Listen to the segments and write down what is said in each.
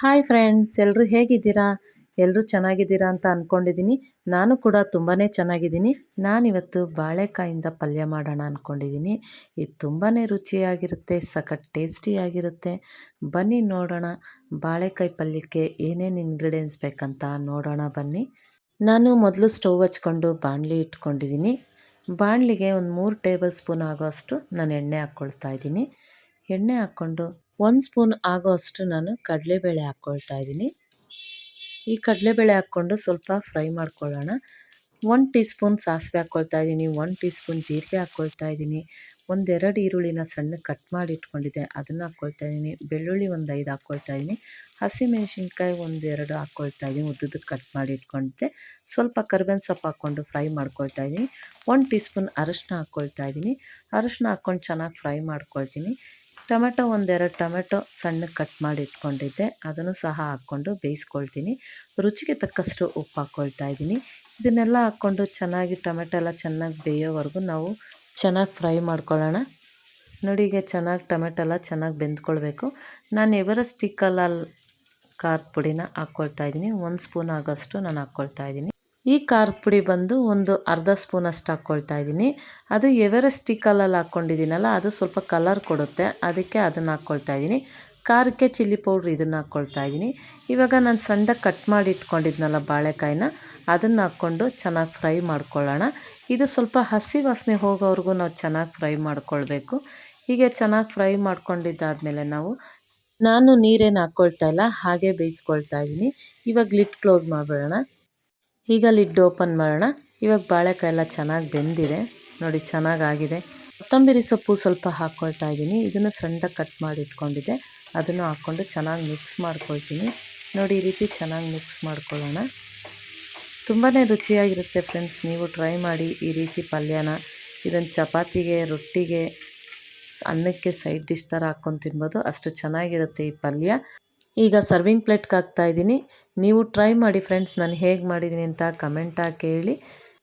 Hi friends ಎಲ್ಲರೂ ಹೇಗಿದ್ದೀರಾ? ಎಲ್ಲರೂ ಚೆನ್ನಾಗಿದ್ದೀರಾ ಅಂತ ಅಂದ್ಕೊಂಡಿದ್ದೀನಿ ನಾನು ಕೂಡ ತುಂಬಾ ಚೆನ್ನಾಗಿದ್ದೀನಿ. ನಾನಿವತ್ತು ಬಾಳೆಕಾಯಿಂದ ಪಲ್ಯ ಮಾಡೋಣ ಅಂದ್ಕೊಂಡಿದ್ದೀನಿ ಇದು ತುಂಬಾ ರುಚಿಯಾಗಿರುತ್ತೆ, ಸಖತ್ ಟೇಸ್ಟಿಯಾಗಿರುತ್ತೆ. ಬನ್ನಿ ನೋಡೋಣ, ಬಾಳೆಕಾಯಿ ಪಲ್ಯಕ್ಕೆ ಏನೇನು ಇಂಗ್ರೀಡಿಯೆಂಟ್ಸ್ ಬೇಕಂತ ನೋಡೋಣ ಬನ್ನಿ. ನಾನು ಮೊದಲು ಸ್ಟವ್ ಹಚ್ಕೊಂಡು ಬಾಣಲಿ ಇಟ್ಕೊಂಡಿದ್ದೀನಿ. ಬಾಣಲಿಗೆ ಒಂದು ಮೂರು ಟೇಬಲ್ ಸ್ಪೂನ್ ಆಗೋಷ್ಟು ನಾನು ಎಣ್ಣೆ ಹಾಕ್ಕೊಳ್ತಾ ಇದ್ದೀನಿ. ಎಣ್ಣೆ ಹಾಕ್ಕೊಂಡು ಒಂದು ಸ್ಪೂನ್ ಆಗೋ ಅಷ್ಟು ನಾನು ಕಡಲೆಬೇಳೆ ಹಾಕ್ಕೊಳ್ತಾ ಇದ್ದೀನಿ. ಈ ಕಡಲೆಬೇಳೆ ಹಾಕ್ಕೊಂಡು ಸ್ವಲ್ಪ ಫ್ರೈ ಮಾಡ್ಕೊಳ್ಳೋಣ. ಒನ್ ಟೀ ಸ್ಪೂನ್ ಸಾಸಿವೆ ಹಾಕ್ಕೊಳ್ತಾ ಇದ್ದೀನಿ ಒನ್ ಟೀ ಸ್ಪೂನ್ ಜೀರಿಗೆ ಹಾಕ್ಕೊಳ್ತಾ ಇದ್ದೀನಿ. ಒಂದೆರಡು ಈರುಳ್ಳಿನ ಸಣ್ಣ ಕಟ್ ಮಾಡಿ ಇಟ್ಕೊಂಡಿದ್ದೆ, ಅದನ್ನು ಹಾಕ್ಕೊಳ್ತಾ ಇದ್ದೀನಿ. ಬೆಳ್ಳುಳ್ಳಿ ಒಂದು ಐದು ಹಾಕ್ಕೊಳ್ತಾ ಇದ್ದೀನಿ. ಹಸಿಮೆಣ್ಸಿನ್ಕಾಯಿ ಒಂದೆರಡು ಹಾಕ್ಕೊಳ್ತಾ ಇದ್ದೀನಿ ಉದ್ದದಕ್ಕೆ ಕಟ್ ಮಾಡಿ ಇಟ್ಕೊಂಡಿದ್ದೆ. ಸ್ವಲ್ಪ ಕರ್ಬೇವಿನ ಸೊಪ್ಪು ಹಾಕ್ಕೊಂಡು ಫ್ರೈ ಮಾಡ್ಕೊಳ್ತಾ ಇದ್ದೀನಿ. ಒನ್ ಟೀ ಸ್ಪೂನ್ ಅರಶಿನ ಹಾಕ್ಕೊಳ್ತಾ ಇದ್ದೀನಿ. ಅರಶಿನ ಹಾಕ್ಕೊಂಡು ಚೆನ್ನಾಗಿ ಫ್ರೈ ಮಾಡ್ಕೊಳ್ತೀನಿ. ಟೊಮೆಟೊ ಒಂದೆರಡು ಟೊಮೆಟೊ ಸಣ್ಣಗೆ ಕಟ್ ಮಾಡಿ ಇಟ್ಕೊಂಡಿದ್ದೆ. ಅದನ್ನು ಸಹ ಹಾಕ್ಕೊಂಡು ಬೇಯಿಸ್ಕೊಳ್ತೀನಿ. ರುಚಿಗೆ ತಕ್ಕಷ್ಟು ಉಪ್ಪು ಹಾಕ್ಕೊಳ್ತಾ ಇದ್ದೀನಿ. ಇದನ್ನೆಲ್ಲ ಹಾಕ್ಕೊಂಡು ಚೆನ್ನಾಗಿ ಟೊಮೆಟೊ ಎಲ್ಲ ಚೆನ್ನಾಗಿ ಬೇಯೋವರೆಗೂ ನಾವು ಚೆನ್ನಾಗಿ ಫ್ರೈ ಮಾಡ್ಕೊಳ್ಳೋಣ. ನೋಡಿ ಚೆನ್ನಾಗಿ ಟೊಮೆಟೊ ಎಲ್ಲ ಚೆನ್ನಾಗಿ ಬೆಂದ್ಕೊಳ್ಬೇಕು. ನಾನು ಎವರೆಸ್ಟ್ ಸ್ಟಿಕ್ಕಲ್ಲಿ ಖಾರದ ಪುಡಿನ ಹಾಕ್ಕೊಳ್ತಾ ಇದ್ದೀನಿ. ಒಂದು ಸ್ಪೂನ್ ಆಗೋಷ್ಟು ನಾನು ಹಾಕ್ಕೊಳ್ತಾ ಇದ್ದೀನಿ. ಈ ಖಾರದ ಪುಡಿ ಬಂದು ಒಂದು ಅರ್ಧ ಸ್ಪೂನಷ್ಟು ಹಾಕ್ಕೊಳ್ತಾ ಇದ್ದೀನಿ. ಅದು ಎವರೆಸ್ಟ್ ಟಿಕ್ಕಲಲ್ಲಿ ಹಾಕ್ಕೊಂಡಿದ್ದೀನಲ್ಲ, ಅದು ಸ್ವಲ್ಪ ಕಲರ್ ಕೊಡುತ್ತೆ. ಅದಕ್ಕೆ ಅದನ್ನು ಹಾಕ್ಕೊಳ್ತಾ ಇದ್ದೀನಿ. ಖಾರಕ್ಕೆ ಚಿಲ್ಲಿ ಪೌಡ್ರ್ ಇದನ್ನು ಹಾಕ್ಕೊಳ್ತಾ ಇದ್ದೀನಿ. ಇವಾಗ ನಾನು ಸಣ್ಣದಾಗಿ ಕಟ್ ಮಾಡಿ ಇಟ್ಕೊಂಡಿದ್ನಲ್ಲ ಬಾಳೆಕಾಯಿನ, ಅದನ್ನು ಹಾಕ್ಕೊಂಡು ಚೆನ್ನಾಗಿ ಫ್ರೈ ಮಾಡ್ಕೊಳ್ಳೋಣ. ಇದು ಸ್ವಲ್ಪ ಹಸಿ ವಾಸನೆ ಹೋಗೋವರೆಗೂ ನಾವು ಚೆನ್ನಾಗಿ ಫ್ರೈ ಮಾಡ್ಕೊಳ್ಬೇಕು. ಹೀಗೆ ಚೆನ್ನಾಗಿ ಫ್ರೈ ಮಾಡ್ಕೊಂಡಿದ್ದಾದಮೇಲೆ ನಾವು ನಾನು ನೀರೇನು ಹಾಕ್ಕೊಳ್ತಾ ಇಲ್ಲ, ಹಾಗೆ ಬೇಯಿಸ್ಕೊಳ್ತಾ ಇದ್ದೀನಿ. ಇವಾಗ ಲಿಟ್ ಕ್ಲೋಸ್ ಮಾಡಿಬಿಡೋಣ. ಈಗ ಲಿಡ್ ಓಪನ್ ಮಾಡೋಣ. ಇವಾಗ ಬಾಳೆಕಾಯಿ ಎಲ್ಲ ಚೆನ್ನಾಗಿ ಬೆಂದಿದೆ. ನೋಡಿ, ಚೆನ್ನಾಗಾಗಿದೆ. ಕೊತ್ತಂಬರಿ ಸೊಪ್ಪು ಸ್ವಲ್ಪ ಹಾಕ್ಕೊಳ್ತಾ ಇದ್ದೀನಿ. ಇದನ್ನು ಸಣ್ಣದಾಗಿ ಕಟ್ ಮಾಡಿ ಇಟ್ಕೊಂಡಿದ್ದೆ. ಅದನ್ನು ಹಾಕ್ಕೊಂಡು ಚೆನ್ನಾಗಿ ಮಿಕ್ಸ್ ಮಾಡ್ಕೊಳ್ತೀನಿ. ನೋಡಿ, ಈ ರೀತಿ ಚೆನ್ನಾಗಿ ಮಿಕ್ಸ್ ಮಾಡ್ಕೊಳ್ಳೋಣ. ತುಂಬಾ ರುಚಿಯಾಗಿರುತ್ತೆ ಫ್ರೆಂಡ್ಸ್. ನೀವು ಟ್ರೈ ಮಾಡಿ ಈ ರೀತಿ ಪಲ್ಯನ. ಇದನ್ನು ಚಪಾತಿಗೆ, ರೊಟ್ಟಿಗೆ ಅನ್ನಕ್ಕೆ ಸೈಡ್ ಡಿಶ್ ಥರ ಹಾಕ್ಕೊಂಡು ತಿನ್ಬೋದು. ಅಷ್ಟು ಚೆನ್ನಾಗಿರುತ್ತೆ ಈ ಪಲ್ಯ. ಈಗ ಸರ್ವಿಂಗ್ ಪ್ಲೇಟ್ಗೆ ಹಾಕ್ತಾ ಇದ್ದೀನಿ. ನೀವು ಟ್ರೈ ಮಾಡಿ ಫ್ರೆಂಡ್ಸ್ ನಾನು ಹೇಗೆ ಮಾಡಿದ್ದೀನಿ ಅಂತ ಕಮೆಂಟ್ ಹಾಕಿ ಹೇಳಿ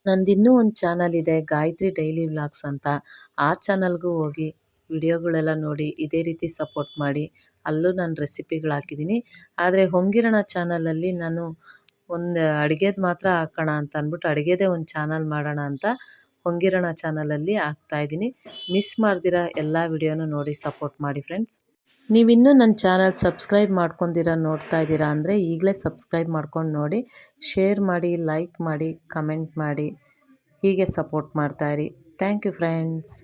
ನಂದು ಇನ್ನೂ ಒಂದು ಚಾನಲ್ ಇದೆ, ಗಾಯತ್ರಿ ಡೈಲಿ ವ್ಲಾಗ್ಸ್ ಅಂತ. ಆ ಚಾನಲ್ಗೂ ಹೋಗಿ ವಿಡಿಯೋಗಳೆಲ್ಲ ನೋಡಿ, ಇದೇ ರೀತಿ ಸಪೋರ್ಟ್ ಮಾಡಿ. ಅಲ್ಲೂ ನಾನು ರೆಸಿಪಿಗಳು ಹಾಕಿದ್ದೀನಿ. ಆದರೆ ಹೊಂಗಿರಣ ಚಾನಲಲ್ಲಿ ನಾನು ಒಂದು ಅಡುಗೆದು ಮಾತ್ರ ಹಾಕೋಣ ಅಂತ ಅಂದ್ಬಿಟ್ಟು ಅಡುಗೆದೇ ಒಂದು ಚಾನಲ್ ಮಾಡೋಣ ಅಂತ ಹೊಂಗಿರಣ ಚಾನಲಲ್ಲಿ ಹಾಕ್ತಾಯಿದ್ದೀನಿ ಮಿಸ್ ಮಾಡ್ದಿರ ಎಲ್ಲ ವಿಡಿಯೋನೂ ನೋಡಿ ಸಪೋರ್ಟ್ ಮಾಡಿ ಫ್ರೆಂಡ್ಸ್ ನೀವಿನ್ನೂ ನನ್ನ ಚಾನಲ್ ಸಬ್ಸ್ಕ್ರೈಬ್ ಮಾಡ್ಕೊಂಡಿರ ನೋಡ್ತಾ ಇದ್ದೀರಾ ಅಂದರೆ ಈಗಲೇ ಸಬ್ಸ್ಕ್ರೈಬ್ ಮಾಡ್ಕೊಂಡು ನೋಡಿ, ಶೇರ್ ಮಾಡಿ, ಲೈಕ್ ಮಾಡಿ, ಕಮೆಂಟ್ ಮಾಡಿ, ಹೀಗೆ ಸಪೋರ್ಟ್ ಮಾಡ್ತಾಯಿರಿ ಥ್ಯಾಂಕ್ ಯು ಫ್ರೆಂಡ್ಸ್.